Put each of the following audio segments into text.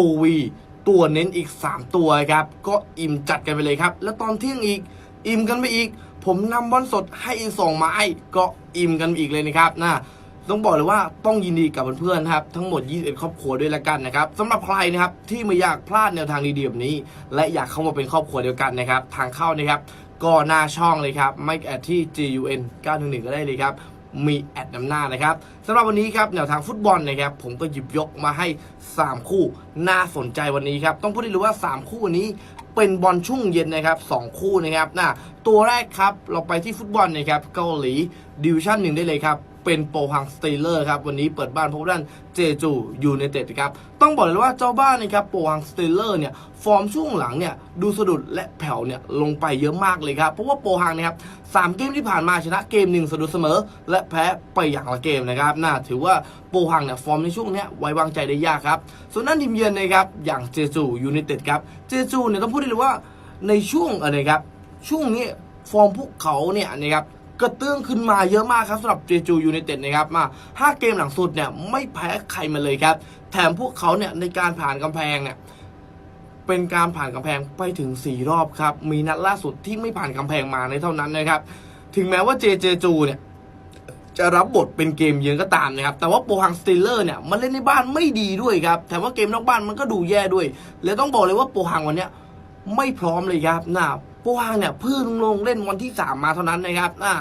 ตูวีตัวเน้นอีก 3 ตัวครับ ก็อิ่มจัดกันไปเลยครับ แล้วตอนเที่ยงอีก อิ่มกันไปอีก ผมนำบอลสดให้อีกสองไม้ก็อิ่มกันอีกเลยนะครับนะต้องบอกเลยว่าต้องยินดีกับเพื่อนๆนะครับ ทั้งหมด 21 ครอบครัวด้วยละกันนะครับสำหรับใครนะครับที่ไม่อยากพลาดแนวทางดีๆแบบนี้ และอยากเข้ามาเป็นครอบครัวเดียวกันนะครับ ทางเข้านะครับ ก็หน้าช่องเลยครับ ไม่แอดที่ GUN 911ก็ได้เลยครับ มีแอดนำหน้านะครับสำหรับวันนี้ครับแนวทางฟุตบอลนะครับผมก็หยิบยกมาให้ 3 คู่น่าสนใจวันนี้ครับต้องพูดได้เลยว่า 3 คู่วันนี้เป็นบอลช่วงเย็นนะครับ2คู่นะครับนะตัวแรกครับเราไปที่ฟุตบอลนะครับเกาหลีดิวิชั่นหนึ่งได้เลยครับเป็นโปฮังสเตเลอร์ครับวันนี้เปิดบ้านพบด้านเจจูยูไนเต็ดครับต้องบอกเลยว่าเจ้าบ้านนะครับโปฮังสเตเลอร์เนี่ยฟอร์มช่วงหลังเนี่ยดูสะดุดและแผ่วเนี่ยลงไปเยอะมากเลยครับเพราะว่าโปฮังนะครับสามเกมที่ผ่านมาชนะเกมหนึ่งสะดุดเสมอ และแพ้ไปอย่างละเกมนะครับน่าถือว่าโปฮังเนี่ยฟอร์มในช่วงนี้ไว้วางใจได้ยากครับส่วนด้านทีมเยือนนะครับอย่างเจจูยูไนเต็ดครับเจจูเนี่ยต้องพูดได้เลยว่าในช่วงอะไรครับช่วงนี้ฟอร์มพวกเขาเนี่ยนะครับกระเตื้องขึ้นมาเยอะมากครับสำหรับเจจูยูไนเต็ดนะครับมาห้าเกมหลังสุดเนี่ยไม่แพ้ใครมาเลยครับ แถมพวกเขาเนี่ยในการผ่านกำแพงเนี่ยเป็นการผ่านกำแพงไปถึง 4 รอบครับ มีนัดล่าสุดที่ไม่ผ่านกำแพงมาในเท่านั้นนะครับ ถึงแม้ว่าเจเจจูเนี่ยจะรับบทเป็นเกมเยือนก็ตามนะครับ แต่ว่าโปรฮังสติลเลอร์เนี่ยมันเล่นในบ้านไม่ดีด้วยครับ แถมว่าเกมนอกบ้านมันก็ดูแย่ด้วย แล้วต้องบอกเลยว่าโปรฮังวันเนี้ย ไม่พร้อมเลยครับนะโปฮังเนี่ยเพิ่งลงเล่นวันที่ 3 มาเท่านั้นนะครับนะ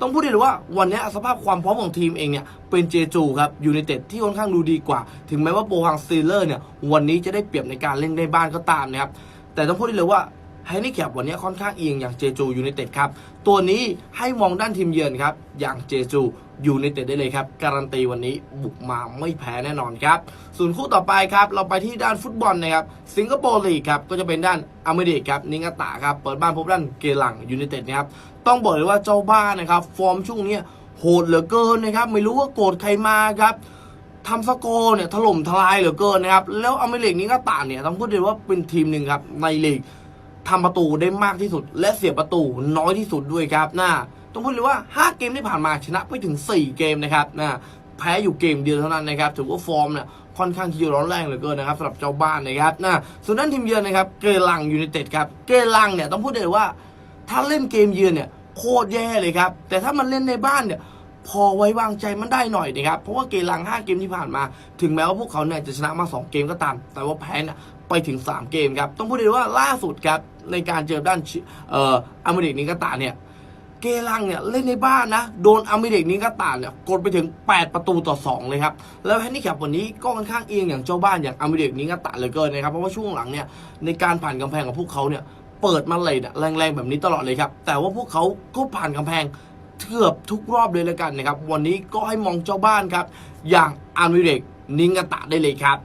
ต้องพูดได้เลยว่าวันนี้สภาพความพร้อมของทีมเองเนี่ยเป็นเจจูครับยูไนเต็ดที่ค่อนข้างดูดีกว่า ถึงแม้ว่าโปฮังซีเลอร์เนี่ยวันนี้จะได้เปรียบในการเล่นในบ้านก็ตามนะครับแต่ต้องพูดได้เลยว่า ไฮนิแคปวันนี้ค่อนข้างเอียงอย่างเจจูยูไนเต็ดครับ ตัวนี้ให้มองด้านทีมเยือนครับ อย่างเจจูยูไนเต็ดได้เลยครับ การันตีวันนี้บุกมาไม่แพ้แน่นอนครับ ส่วนคู่ต่อไปครับ เราไปที่ด้านฟุตบอลนะครับ สิงคโปร์ลีกครับ ก็จะเป็นด้านอเมริกครับ นิงาตะครับ เปิดบ้านพบด้านเกลังยูไนเต็ดนะครับต้องบอกเลยว่าเจ้าบ้านนะครับ ฟอร์มช่วงนี้โหดเหลือเกินนะครับ ไม่รู้ว่าโกรธใครมาครับทำสกอร์เนี่ยถล่มทลายเหลือเกินนะครับ แล้วอเมริกนี้ก็ต่างเนี่ยต้องพูดเลยว่าเป็นทีมหนึ่งครับในลีก ทำประตูได้มากที่สุด และเสียประตูน้อยที่สุดด้วยครับนะต้องพูดเลยว่า 5 เกมที่ผ่านมาชนะไปถึง 4 เกมนะครับนะแพ้อยู่เกมเดียวเท่านั้นนะครับถือว่าฟอร์มเนี่ยค่อนข้างที่จะร้อนแรงเหลือเกินนะครับสำหรับเจ้าบ้านนะครับนะส่วนด้านทีมเยือนนะครับเกลังยูไนเต็ดครับเกลังเนี่ยต้องพูดเลยว่า ถ้าเล่นเกมเยือนเนี่ยโคตรแย่เลยครับแต่ถ้ามันเล่นในบ้านเนี่ย พอไว้วางใจมันได้หน่อยนะครับ เพราะว่าเกมลัง 5 เกมที่ผ่านมา ถึงแม้ว่าพวกเขาเนี่ยจะชนะมา 2 เกมก็ตาม แต่ว่าแพ้เนี่ยไปถึง 3 เกมครับ ต้องพูดเลยว่าล่าสุดครับ ในการเจอด้านเอ่ออเมริกนิกาตาเนี่ยเกลังเนี่ยเล่นในบ้านนะ โดนอเมริกนิกาตาเนี่ยกดไปถึง 8 ประตูต่อ 2 เลยครับ แล้วแฮนดี้แคปวันนี้ก็ค่อนข้างเอียงอย่างเจ้าบ้านอย่างอเมริกนิกาตาเหลือเกินนะครับ เพราะว่าช่วงหลังเนี่ยในการผ่านกำแพงของพวกเขาเนี่ยเปิดมาเลยเนี่ยแรงๆแบบนี้ตลอดเลยครับ แต่ว่าพวกเขาก็ผ่านกำแพง เกือบทุกรอบเลยแล้วกันนะครับ วันนี้ก็ให้มองเจ้าบ้านครับ อย่างอาร์มิเรกนิงกาตะได้เลยครับ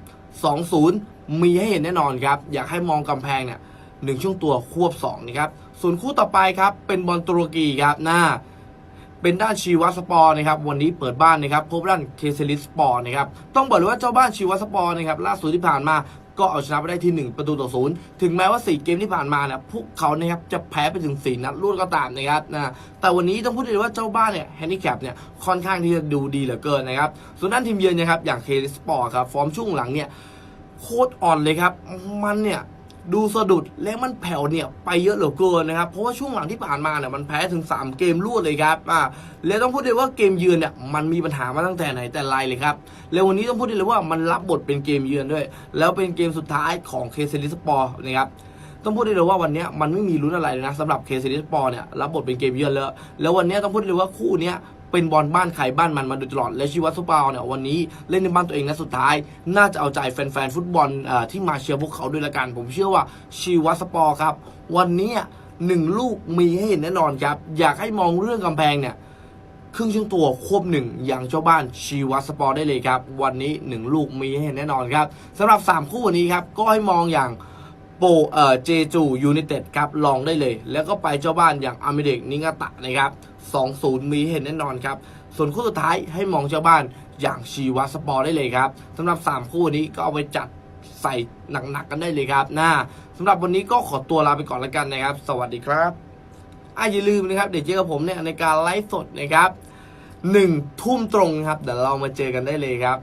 2-0 มีให้เห็นแน่นอนครับ อยากให้มองกำแพงเนี่ยหนึ่งช่วงตัวควบ2นะครับส่วนคู่ต่อไปครับเป็นบอลตุรกีครับหน้า เป็นด้านชีวสปอร์นะครับวันนี้เปิดบ้านนะครับพบด้านเคเซลิสปอร์นะครับต้องบอกเลยว่าเจ้าบ้านชีวสปอร์นะครับล่าสุดที่ผ่านมา ก็เอาชนะไปได้ที่ 1 ประตูต่อศูนย์ถึงแม้ว่า 4 เกมที่ผ่านมาเนี่ยพวกเขานะครับจะแพ้ไปถึง 4 นัดรวดก็ตามนะครับนะแต่วันนี้ต้องพูดเลยว่าเจ้าบ้านเนี่ยแฮนดิแคปเนี่ยค่อนข้างที่จะดูดีเหลือเกินนะครับส่วนด้านทีมเยือนนะครับอย่างเคสปอร์ครับฟอร์มช่วงหลังเนี่ยโคตรอ่อนเลยครับมันเนี่ย ดูสะดุดและมันแผ่วเนี่ยไปเยอะเหลือเกินนะครับ เพราะว่าช่วงหลังที่ผ่านมาเนี่ยมันแพ้ถึง 3 เกมรวดเลยครับอ่าแล้วต้องพูดเลยว่าเกมเยือนเนี่ยมันมีปัญหามาตั้งแต่ไหนแต่ไรเลยครับแล้ววันนี้ต้องพูดเลยว่ามันรับบทเป็นเกมเยือนด้วย แล้วเป็นเกมสุดท้ายของเคเซลิสปอร์นะครับต้องพูดได้เลยว่าวันนี้มันไม่มีลุ้นอะไรเลยนะสำหรับเคส i ิสปอร์เนี่ยรับบทเป็นเกมเยือนแล้ว แล้ววันนี้ต้องพูดเลยว่าคู่เนี้ย เป็นบอลบ้านใครบ้านมันมาโดยตลอดและชีวัตสุปาเนี่ยวันนี้เล่นในบ้านตัวเองและสุดท้าย น่าจะเอาใจแฟนๆฟุตบอลอที่มาเชียร์พวกเขาด้วยละกัน ผมเชื่อว่าชีวัตสปอร์ครับ วันนี้หนึ่งลูกมีให้เห็นแน่นอนครับ อยากให้มองเรื่องกำแพงเนี่ยครึ่งช่วงตัวควบหนึ่งอย่างเจ้าบ้านชีวัตสปอร์ได้เลยครับ วันนี้ 1 ลูกมีให้เห็นแน่นอนครับสำหรับ 3 คู่วันนี้ครับ ก็ให้มองอย่าง ปเอ่อเจจูยูไนเต็ดครับลองได้เลย แล้วก็ไปเจ้าบ้านอย่างอเมเดกนิงาตะนะครับ2-0 มีเห็นแน่นอนครับ ส่วนคู่สุดท้ายให้มองเจ้าบ้านอย่างชีวัสปอร์ได้เลยครับสำหรับ 3 คู่นี้ก็เอาไปจัดใส่หนักๆกันได้เลยครับนะสำหรับวันนี้ก็ขอตัวลาไปก่อนแล้วกันนะครับ สวัสดีครับอะอย่าลืมนะครับ เดี๋ยวเจอกับผมเนี่ยในการไลฟ์สดนะครับหนึ่งทุ่มตรงครับเดี๋ยวเรามาเจอกันได้เลยครับ